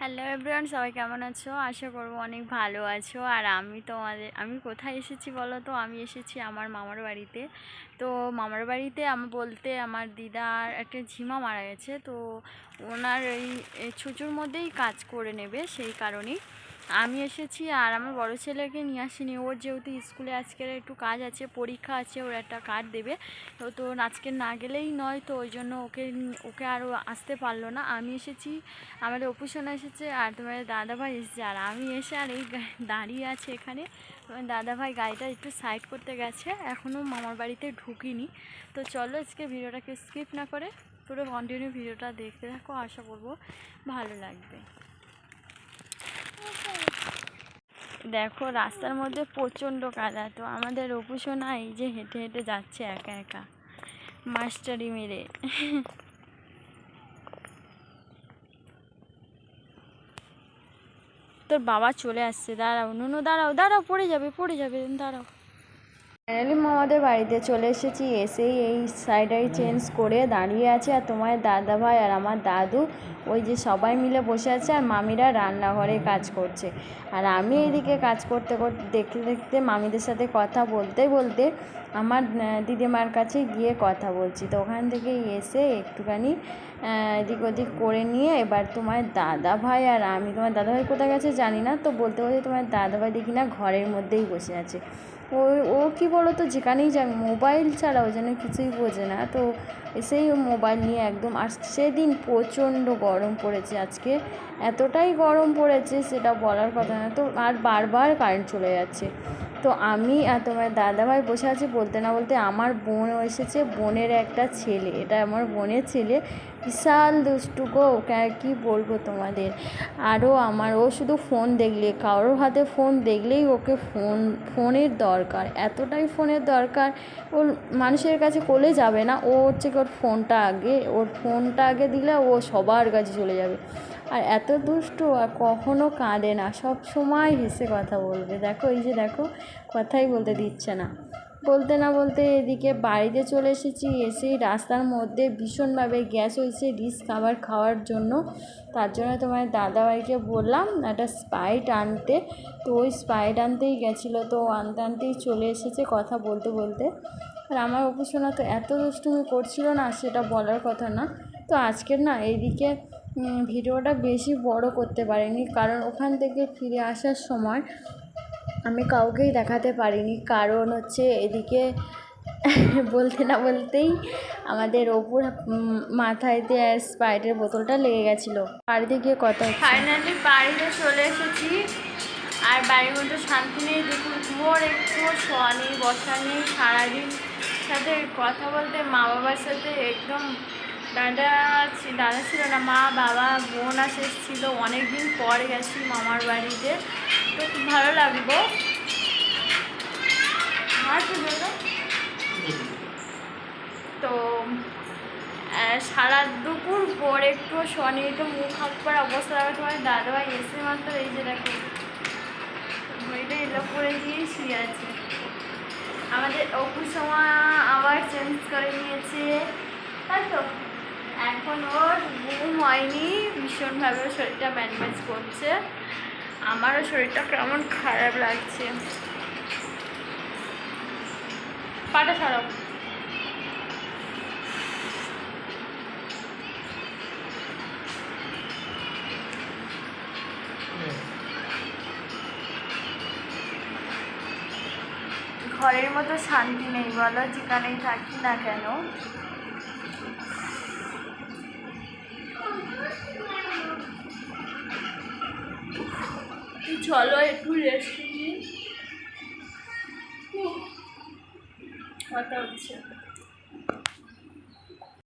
Hello everyone সবাই কেমন আছো? আশা করব অনেক ভালো আছো। আর আমি তোমাদের, আমি কোথায় এসেছি বলো তো? আমি এসেছি আমার মামার বাড়িতে। তো মামার বাড়িতে আমি, বলতে আমার দিদার একটা ঝিমা মারা গেছে। তো ওনার এই ছুচুর মধ্যেই কাজ করে নেবে সেই কারণেই। আমি এসেছি আর আমার বড় ছেলেকে নিয়ে আসিনি। ওর যেহেতু স্কুলে আজকের একটু কাজ আছে, পরীক্ষা আছে, ওর একটা কার্ড দেবে। তো তো আজকে না গেলেই নয়, তো ওই জন্য ওকে ওকে আরও আসতে পারল না। আমি এসেছি, আমাদের অপুসোনা এসেছে আর তোমার দাদাভাই এসেছে। আর আমি এসে আর এই দাঁড়িয়ে আছে এখানে। দাদাভাই গাড়িটা একটু সাইড করতে গেছে এখনও মামার বাড়িতে ঢুকিনি। তো চলো আজকে ভিডিওটাকে স্কিপ না করে পুরো কন্টিনিউ ভিডিওটা দেখতে থাকো। আশা করব ভালো লাগবে। দেখো, রাস্তার মধ্যে প্রচণ্ড কাদা। তো আমাদের অপুসোনা এই যে হেঁটে হেঁটে যাচ্ছে একা একা। মাস্টারি মেরে। তোর বাবা চলে আসছে, দাঁড়াও, নুনু, দাঁড়াও দাঁড়াও, পড়ে যাবে পড়ে যাবে, দাঁড়াও। ফাইনালি মামাদের বাড়িতে চলে এসেছি। এসেই এই সাইডাই চেঞ্জ করে দাঁড়িয়ে আছে আর তোমার দাদা ভাই আর আমার দাদু, ওই যে সবাই মিলে বসে আছে আর মামিরা রান্নাঘরে কাজ করছে। আর আমি এইদিকে কাজ করতে করতে দেখতে দেখতে মামিদের সাথে কথা বলতে বলতে আমার দিদিমার কাছে গিয়ে কথা বলছি। তো ওখান থেকে এসে একটুখানি এদিক ওদিক করে নিয়ে এবার তোমার দাদা ভাই আর আমি, তোমার দাদা ভাই কোথায় গেছে জানি না, তো বলতে বলতে তোমার দাদা ভাই দেখি না ঘরের মধ্যেই বসে আছে। ও ও কী বলো তো যেখানেই যাক, মোবাইল ছাড়া ওই জন্য কিছুই বোঝে না। তো এসেই ও মোবাইল নিয়ে একদম, আর সেদিন প্রচণ্ড গরম পড়েছে আজকে। এতটাই গরম পড়েছে, সেটা বলার কথা না। তো আর বারবার কারেন্ট চলে যাচ্ছে। তো আমি আর তোমার দাদাভাই বসে আছি বলতে না বলতে আমার বোন এসেছে, বোনের একটা ছেলে। এটা আমার বোনের ছেলে। বিশাল দুষ্টু গো কা- কি বলব তোমাদের? আরও আমার, ও শুধু ফোন দেখলে, কারোর হাতে ফোন দেখলেই ওকে ফোন, ফোনের দরকার। এতটাই ফোনের দরকার ওর মানুষের কাছে কোলে যাবে না। ও হচ্ছে কি ওর ফোনটা আগে, ওর ফোনটা আগে দিলে ও সবার কাছে চলে যাবে। আর এত দুষ্টু আর কখনও কাঁদে না, সব সময় হেসে কথা বলবে। দেখো, এই যে দেখো, কথাই বলতে দিচ্ছে না। বলতে না বলতে এদিকে বাড়িতে চলে এসেছি, এসেই রাস্তার মধ্যে ভীষণভাবে গ্যাস হয়েছে, রিস খাবার খাওয়ার জন্য। তার জন্য তোমার দাদাভাইকে বললাম, একটা স্পাইট আনতে তো ওই স্পাইট আনতেই গেছিল, তো আনতে আনতেই চলে এসেছে কথা বলতে বলতে। আর আমার উপাসনা তো এত দুষ্টুমি করছিল না, সেটা বলার কথা না। তো আজকের না এইদিকে ভিডিওটা বেশি বড় করতে পারিনি। কারণ ওখান থেকে ফিরে আসার সময় আমি কাউকেই দেখাতে পারিনি। কারণ হচ্ছে এদিকে বলতে না বলতেই আমাদের ওপর মাথায়তে স্প্রাইটের বোতলটা লেগে গেছিল। বাড়িতে গিয়ে কথা ফাইনালি বাড়িতে চলে এসেছি। আর বাড়ির মধ্যে শান্তি নেই। দেখুন মোর একটু, শোয়া নেই, বসা নেই, সারাদিন সাথে কথা বলতে মা বাবার সাথে একদম দাদা দাদা ছিল না, মা, বাবা, বোন আসে ছিল। অনেক দিন পর গেছি মামার বাড়িতে। তো খুব ভালো বলব তো সারা দুপুর পর একটু একটু মুখ হাত পর অবস্থা লাগে তোমার দাদাভাই এসে মাত্র এই যে দেখো, ঘড়িটা এলো করে দিয়েই শুয়ে আছে। আমাদের অপু সময় আবার চেঞ্জ করে নিয়েছে। তাই তো? এখন ওর ঘুম হয়নি, ভীষণভাবে শরীরটা ম্যানেজ করছে। আমারও শরীরটা কেমন খারাপ লাগছে। পাটা সরাও। ঘরের মতো শান্তি নেই বলো, যেখানেই থাকি না কেন। চলো একটু রেস্ট নিই কথা হচ্ছে